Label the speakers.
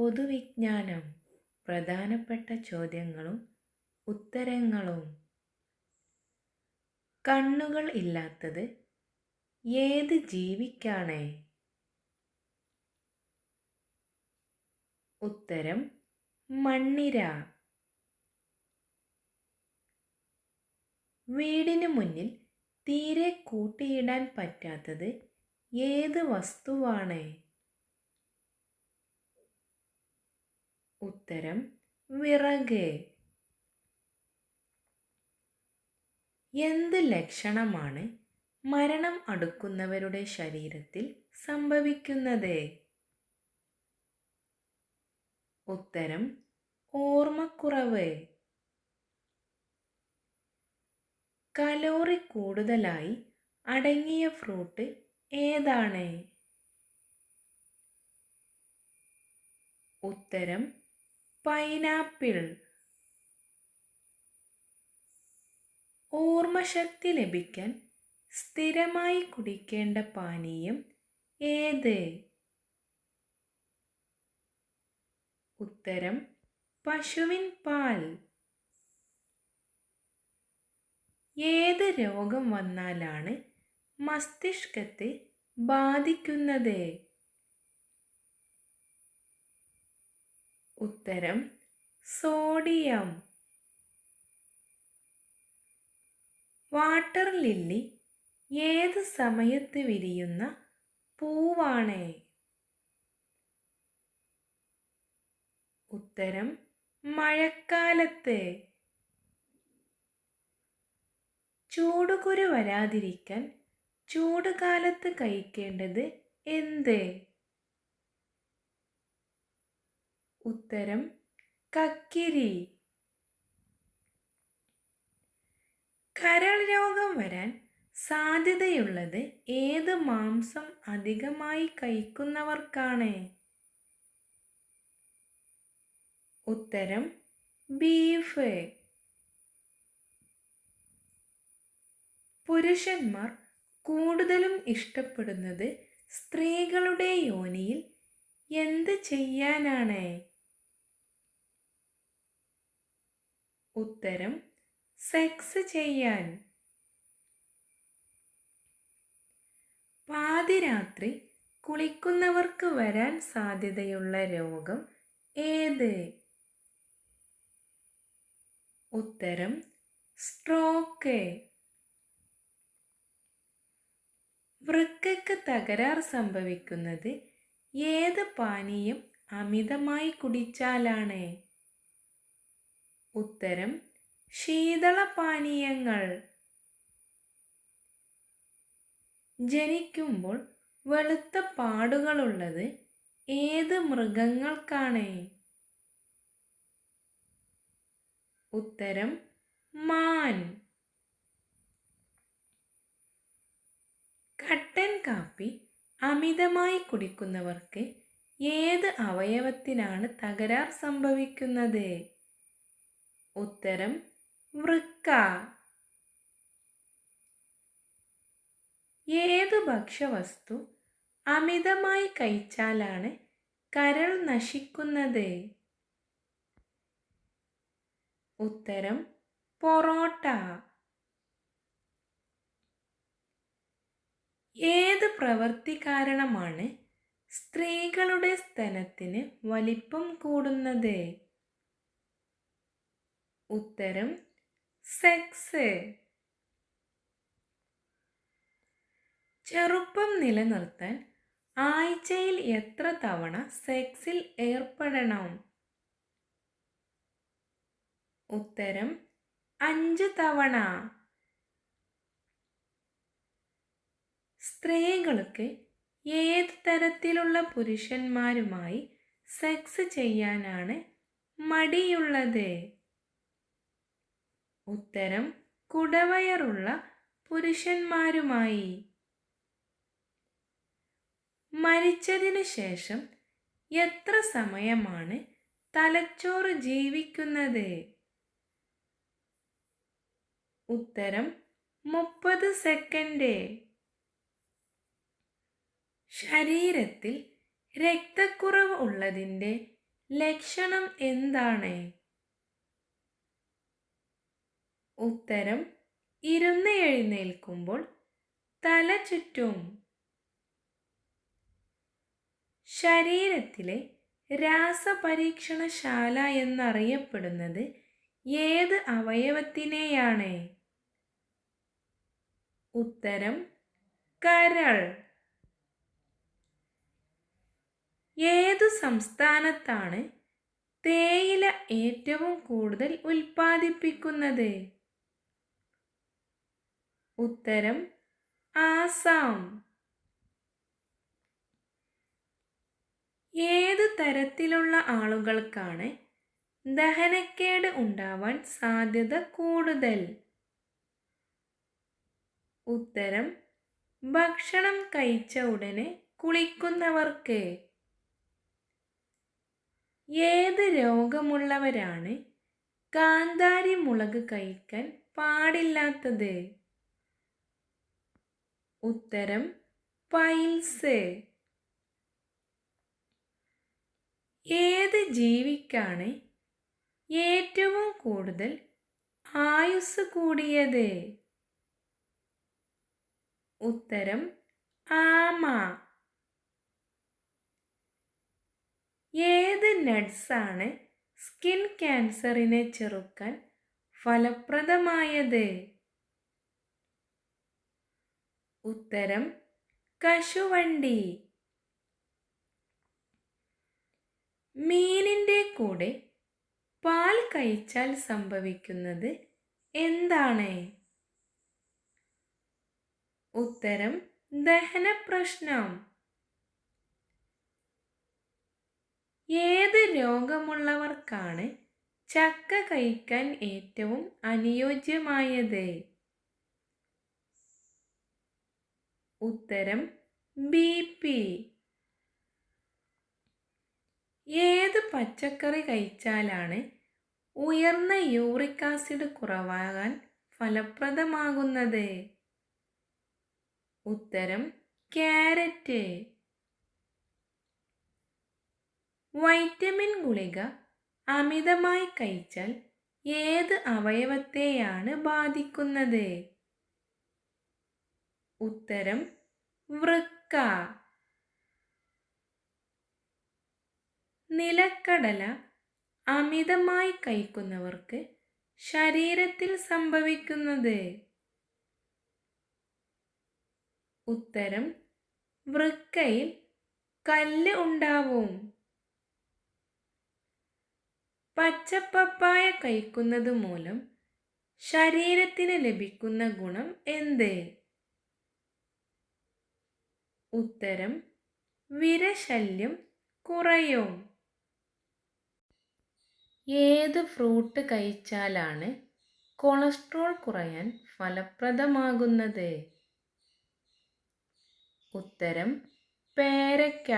Speaker 1: പൊതുവിജ്ഞാനം പ്രധാനപ്പെട്ട ചോദ്യങ്ങളും ഉത്തരങ്ങളും. കണ്ണുകൾ ഇല്ലാത്തത് ഏത് ജീവിക്കാണ്? ഉത്തരം മണ്ണിര. വീടിന് മുന്നിൽ തീരെ കൂട്ടിയിടാൻ പറ്റാത്തത് ഏത് വസ്തുവാണ്? ഉത്തരം വിറക്. എന്ത് ലക്ഷണമാണ് മരണം അടുക്കുന്നവരുടെ ശരീരത്തിൽ സംഭവിക്കുന്നത്? ഉത്തരം ഓർമ്മക്കുറവ്. കലോറി കൂടുതലായി അടങ്ങിയ ഫ്രൂട്ട് ഏതാണ്? ഉത്തരം പൈനാപ്പിൾ. ഓർമ്മശക്തി ലഭിക്കാൻ സ്ഥിരമായി കുടിക്കേണ്ട പാനീയം ഏത്? ഉത്തരം പശുവിൻ പാൽ. ഏത് രോഗം വന്നാലാണ് മസ്തിഷ്കത്തെ ബാധിക്കുന്നത്? ഉത്തരം സോഡിയം. വാട്ടർ ലില്ലി ഏത് സമയത്ത് വിരിയുന്ന പൂവാണ്? ഉത്തരം മഴക്കാലത്ത്. ചൂടുകുരു വരാതിരിക്കാൻ ചൂടുകാലത്ത് കഴിക്കേണ്ടത് എന്ത്? ഉത്തരം കക്കിരി. കരൾ രോഗം വരാൻ സാധ്യതയുള്ളത് ഏത് മാംസം അധികമായി കഴിക്കുന്നവർക്കാണ്? ഉത്തരം ബീഫ്. പുരുഷന്മാർ കൂടുതലും ഇഷ്ടപ്പെടുന്നത് സ്ത്രീകളുടെ യോനിയിൽ എന്ത് ചെയ്യാനാണ്? ഉത്തരം സെക്സ് ചെയ്യാൻ. പാതിരാത്രി കുളിക്കുന്നവർക്ക് വരാൻ സാധ്യതയുള്ള രോഗം ഏത്? ഉത്തരം സ്ട്രോക്ക് വൃക്കയ്ക്ക് തകരാർ സംഭവിക്കുന്നത് ഏത് പാനീയം അമിതമായി കുടിച്ചാലാണ്? ഉത്തരം ശീതളപാനീയങ്ങൾ. ജനിക്കുമ്പോൾ വെളുത്ത പാടുകളുള്ളത് ഏത് മൃഗങ്ങൾക്കാണ്? ഉത്തരം മാൻ. കട്ടൻ കാപ്പി അമിതമായി കുടിക്കുന്നവർക്ക് ഏത് അവയവത്തിനാണ് തകരാർ സംഭവിക്കുന്നത്? ഉത്തരം വൃക്ക. ഏത് ഭക്ഷ്യവസ്തു അമിതമായി കഴിച്ചാലാണ് കരൾ നശിക്കുന്നത്? ഉത്തരം പൊറോട്ട. ഏത് പ്രവൃത്തി കാരണമാണ് സ്ത്രീകളുടെ സ്തനത്തിന് വലിപ്പം കൂടുന്നത്? ഉത്തരം സെക്സ്. ചെറുപ്പം നിലനിർത്താൻ ആഴ്ചയിൽ എത്ര തവണ സെക്സിൽ ഏർപ്പെടണം? ഉത്തരം അഞ്ച് തവണ. സ്ത്രീകൾക്ക് ഏത് തരത്തിലുള്ള പുരുഷന്മാരുമായി സെക്സ് ചെയ്യാനാണ് മടിയുള്ളത്? ഉത്തരം കുടവയറുള്ള പുരുഷന്മാരുമായി. മരിച്ചതിനു ശേഷം എത്ര സമയമാണ് തലച്ചോറ് ജീവിക്കുന്നത്? ഉത്തരം മുപ്പത് സെക്കൻഡ്. ശരീരത്തിൽ രക്തക്കുറവ് ഉള്ളതിന്റെ ലക്ഷണം എന്താണ്? ഉത്തരം ഇരുന്ന് എഴുന്നേൽക്കുമ്പോൾ തല ചുറ്റും ശരീരത്തിലെ രാസപരീക്ഷണശാല എന്നറിയപ്പെടുന്നത് ഏത് അവയവത്തിനെയാണ്? ഉത്തരം കരൾ. ഏതു സംസ്ഥാനത്താണ് തേയില ഏറ്റവും കൂടുതൽ ഉൽപ്പാദിപ്പിക്കുന്നത്? ഉത്തരം ആസാം. ഏത് തരത്തിലുള്ള ആളുകൾക്കാണ് ദഹനക്കേട് ഉണ്ടാവാൻ സാധ്യത കൂടുതൽ? ഉത്തരം ഭക്ഷണം കഴിച്ച ഉടനെ കുളിക്കുന്നവർക്ക്. ഏത് രോഗമുള്ളവരാണ് കാന്താരി മുളക് കഴിക്കാൻ പാടില്ലാത്തത്? ഉത്തരം പൈൽസ്. ഏത് ജീവിക്കാണ് ഏറ്റവും കൂടുതൽ ആയുസ് കൂടിയത്? ഉത്തരം ആമ. ഏത് നട്സാണ് സ്കിൻ ക്യാൻസറിനെ ചെറുക്കാൻ ഫലപ്രദമായത്? ഉത്തരം കശുവണ്ടി. മീനിന്റെ കൂടെ പാൽ കഴിച്ചാൽ സംഭവിക്കുന്നത് എന്താണ്? ഉത്തരം ദഹന പ്രശ്നം. ഏത് രോഗമുള്ളവർക്കാണ് ചക്ക കഴിക്കാൻ ഏറ്റവും അനുയോജ്യമായത്? ഉത്തരം ബി പി. ഏത് പച്ചക്കറി കഴിച്ചാലാണ് ഉയർന്ന യൂറിക് ആസിഡ് കുറവാകാൻ ഫലപ്രദമാകുന്നത്? ഉത്തരം ക്യാരറ്റ്. വൈറ്റമിൻ ഗുളിക അമിതമായി കഴിച്ചാൽ ഏത് അവയവത്തെയാണ് ബാധിക്കുന്നത്? ഉത്തരം വൃക്ക. നിലക്കടല അമിതമായി കഴിക്കുന്നവർക്ക് ശരീരത്തിൽ സംഭവിക്കുന്നത്. ഉത്തരം വൃക്കയിൽ കല്ല് ഉണ്ടാവും. പച്ചപ്പപ്പായ കഴിക്കുന്നത് മൂലം ശരീരത്തിന് ലഭിക്കുന്ന ഗുണം എന്ത്? ഉത്തരം വിരശല്യം കുറയും. ഏത് ഫ്രൂട്ട് കഴിച്ചാലാണ് കൊളസ്ട്രോൾ കുറയാൻ ഫലപ്രദമാകുന്നത്? ഉത്തരം പേരയ്ക്ക.